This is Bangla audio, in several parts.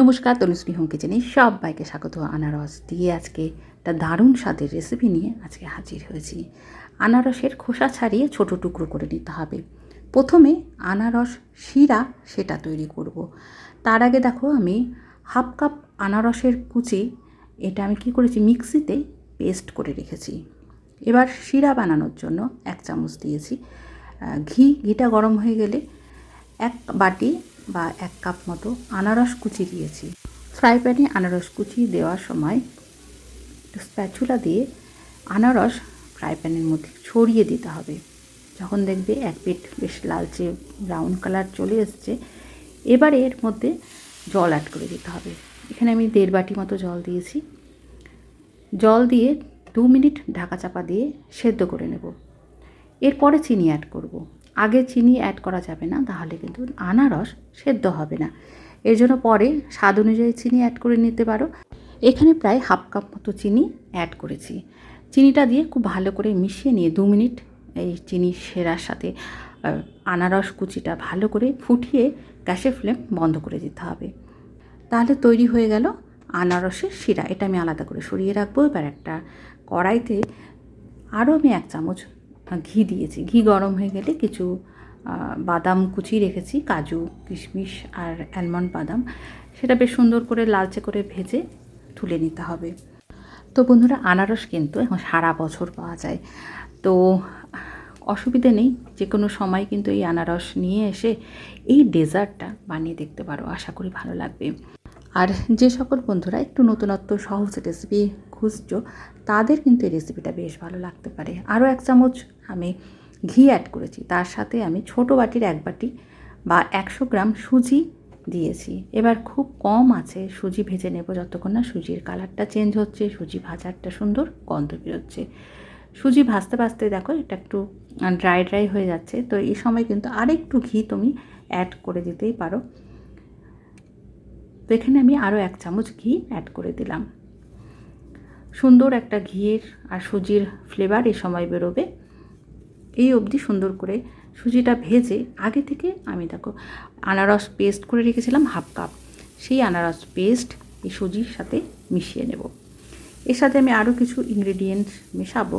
নমস্কার তনুশ্রী হোম কিচেনে সবাইকে স্বাগত। আনারস দিয়ে আজকে একটা দারুণ স্বাদের রেসিপি নিয়ে আজকে হাজির হয়েছি। আনারসের খোসা ছাড়িয়ে ছোট টুকরো করে নিতে হবে। প্রথমে আনারস শিরা সেটা তৈরি করব। তার আগে দেখো, আমি হাফ কাপ আনারসের কুচি, এটা আমি কি করেছি, মিক্সিতে পেস্ট করে রেখেছি। এবার শিরা বানানোর জন্য এক চামচ দিয়েছি। ঘি, ঘিটা গরম হয়ে গেলে এক বাটি বা এক কাপ মতো আনারস কুচি দিয়েছি। ফ্রাই প্যানে আনারস কুচি দেওয়ার সময় স্প্যাচুলা দিয়ে আনারস ফ্রাই প্যানের মধ্যে ছড়িয়ে দিতে হবে। যখন দেখবে এক পিঠ বেশ লালচে ব্রাউন কালার চলে এসছে, এবারে এর মধ্যে জল অ্যাড করে দিতে হবে। এখানে আমি দেড় বাটি মতো জল দিয়েছি। জল দিয়ে দু মিনিট ঢাকা চাপা দিয়ে সেদ্ধ করে নেব। এরপরে চিনি অ্যাড করব। আগে চিনি অ্যাড করা যাবে না, তাহলে কিন্তু আনারস সেদ্ধ হবে না। এর জন্য পরে স্বাদ অনুযায়ী চিনি অ্যাড করে নিতে পারো। এখানে প্রায় হাফ কাপ মতো চিনি অ্যাড করেছি। চিনিটা দিয়ে খুব ভালো করে মিশিয়ে নিয়ে দু মিনিট এই চিনি সেরার সাথে আনারস কুচিটা ভালো করে ফুটিয়ে গ্যাসের ফ্লেম বন্ধ করে দিতে হবে। তাহলে তৈরি হয়ে গেল আনারসের শিরা। এটা আমি আলাদা করে সরিয়ে রাখব। এবার একটা কড়াইতে আরও আমি এক চামচ ঘি দিয়েছি। ঘি গরম হয়ে গেলে কিছু বাদাম কুচি রেখেছি, কাজু, কিশমিশ আর অ্যালমন্ড বাদাম। সেটা বেশ সুন্দর করে লালচে করে ভেজে তুলে নিতে হবে। তো বন্ধুরা, আনারস কিন্তু এখন সারা বছর পাওয়া যায়। তো অসুবিধে নেই যে কোনো সময় কিন্তু এই আনারস নিয়ে এসে এই ডেজার্টটা বানিয়ে দেখতে পারো। আশা করি ভালো লাগবে। আর যে সকল বন্ধুরা একটু নতুনত্ব, সহজ রেসিপি খুঁজছো, তাদের কিন্তু এই রেসিপিটা বেশ ভালো লাগতে পারে। আরও এক চামচ আমি ঘি অ্যাড করেছি। তার সাথে আমি ছোট বাটির এক বাটি বা একশো গ্রাম সুজি দিয়েছি। এবার খুব কম আছে, সুজি ভেজে নেব যতক্ষণ না সুজির কালারটা চেঞ্জ হচ্ছে, সুজি ভাজারটা সুন্দর গন্ধ বেরোচ্ছে। সুজি ভাজতে ভাজতে দেখো এটা একটু ড্রাই ড্রাই হয়ে যাচ্ছে। তো এই সময় কিন্তু আরেকটু ঘি তুমি অ্যাড করে দিতেই পারো। তো এখানে আমি আরও এক চামচ ঘি অ্যাড করে দিলাম। সুন্দর একটা ঘিয়ের আর সুজির ফ্লেভার এই সময় বেরোবে। এই অবধি সুন্দর করে সুজিটা ভেজে আগে থেকে আমি দেখো আনারস পেস্ট করে রেখেছিলাম হাফ কাপ সেই আনারস পেস্ট এই সুজির সাথে মিশিয়ে নেব। এর সাথে আমি আরও কিছু ইনগ্রেডিয়েন্টস মেশাবো।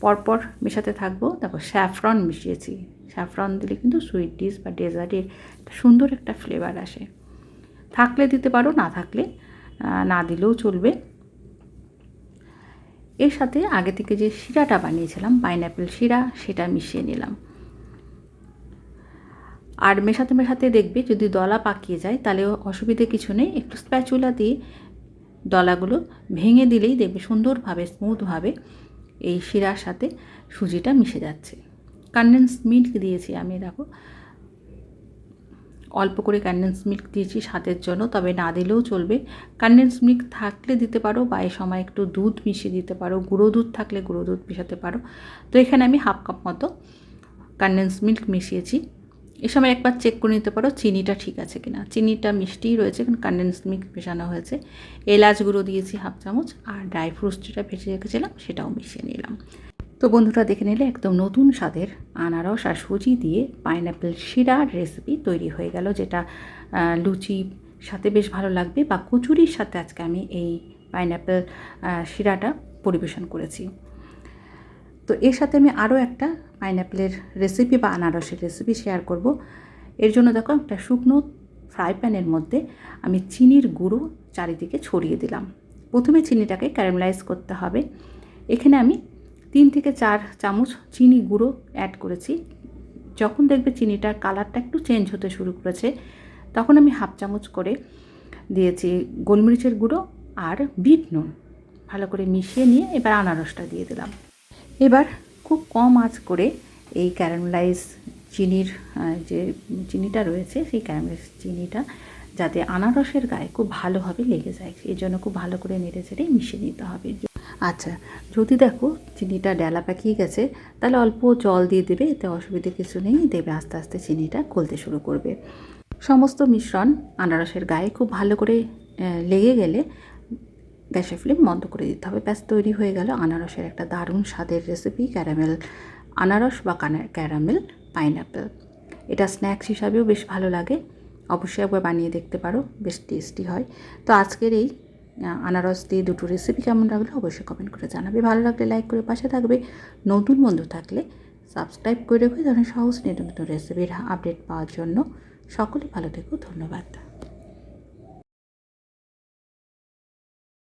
পরপর মেশাতে থাকব। দেখো স্যাফরন মিশিয়েছি। স্যাফরন দিলে কিন্তু সুইট ডিশ বা ডেজার্টের সুন্দর একটা ফ্লেভার আসে। থাকলে দিতে পারো, না থাকলে না দিলেও চলবে। এর সাথে আগে থেকে যে শিরাটা বানিয়েছিলাম, পাইনঅ্যাপেল শিরা, সেটা মিশিয়ে নিলাম। আর মেশাতে মেশাতে দেখবে যদি দলা পাকিয়ে যায়, তাহলে অসুবিধে কিছু নেই। একটু স্প্যাচুলা দিয়ে দলাগুলো ভেঙে দিলেই দেখবে সুন্দরভাবে, স্মুথভাবে এই শিরার সাথে সুজিটা মিশে যাচ্ছে। কনডেন্স মিল্ক দিয়েছি আমি, দেখো। অল্প করে কনডেন্স মিল্ক দিয়েছি স্বাদের জন্য, তবে না দিলেও চলবে। কনডেন্স মিল্ক থাকলে দিতে পারো বা এই সময় একটু দুধ মিশিয়ে দিতে পারো। গুঁড়ো দুধ থাকলে গুঁড়ো দুধ মেশাতে পারো। তো এখানে আমি হাফ কাপ মতো কনডেন্স মিল্ক মিশিয়েছি। এ সময় একবার চেক করে নিতে পারো চিনিটা ঠিক আছে কিনা। চিনিটা মিষ্টিই রয়েছে, কারণ কনডেন্স মিল্ক মেশানো হয়েছে। এলাচ গুঁড়ো দিয়েছি হাফ চামচ, আর ড্রাই ফ্রুটস যেটা ভেজে রেখেছিলাম সেটাও মিশিয়ে নিলাম। তো বন্ধুরা দেখে নিলে একদম নতুন স্বাদের আনারস আর সুজি দিয়ে পাইনঅ্যাপেল শিরার রেসিপি তৈরি হয়ে গেল, যেটা লুচি সাথে বেশ ভালো লাগবে বা কচুরির সাথে আজকে আমি এই পাইনঅ্যাপেল শিরাটা পরিবেশন করেছি। তো এর সাথে আমি আরও একটা পাইনঅ্যাপেলের রেসিপি বা আনারসের রেসিপি শেয়ার করব। এর জন্য দেখো একটা শুকনো ফ্রাই প্যানের মধ্যে আমি চিনির গুঁড়ো চারিদিকে ছড়িয়ে দিলাম। প্রথমে চিনিটাকে ক্যারামেলাইজ করতে হবে। এখানে আমি তিন থেকে চার চামচ চিনি গুঁড়ো অ্যাড করেছি। যখন দেখবে চিনিটার কালারটা একটু চেঞ্জ হতে শুরু করেছে, তখন আমি হাফ চামচ করে দিয়েছি গোলমরিচের গুঁড়ো আর বিট নুন। ভালো করে মিশিয়ে নিয়ে এবার আনারসটা দিয়ে দিলাম। এবার খুব কম আঁচ করে এই ক্যারামেলাইজ চিনির যে চিনিটা রয়েছে, সেই ক্যারামেলাইজ চিনিটা যাতে আনারসের গায়ে খুব ভালোভাবে লেগে যায় এই জন্য খুব ভালো করে নেড়ে চেড়ে মিশিয়ে নিতে হবে। আচ্ছা যদি দেখো চিনিটা ডেলা পাকিয়ে গেছে, তাহলে অল্প জল দিয়ে দেবে, এতে অসুবিধে কিছু নেই, দেবে আস্তে আস্তে চিনিটা গলতে শুরু করবে। সমস্ত মিশ্রণ আনারসের গায়ে খুব ভালো করে লেগে গেলে গ্যাসের ফ্লেম বন্ধ করে দিতে হবে। ব্যাস, তৈরি হয়ে গেল আনারসের একটা দারুণ স্বাদের রেসিপি ক্যারামেল আনারস বা ক্যারামেল পাইনঅ্যাপেল এটা স্ন্যাক্স হিসাবেও বেশ ভালো লাগে। অবশ্যই একবার বানিয়ে দেখতে পারো, বেশ টেস্টি হয়। তো আজকের এই আনারস দিয়ে দুটো রেসিপি কেমন লাগল অবশ্যই কমেন্ট করে জানাবে। ভালো লাগলে লাইক করে পাশে থাকবে। নতুন বন্ধু থাকলে সাবস্ক্রাইব করে রেখে ধরনের সহজ নিত্য নতুন রেসিপির আপডেট পাওয়ার জন্য। সকলে ভালো থেকো, ধন্যবাদ।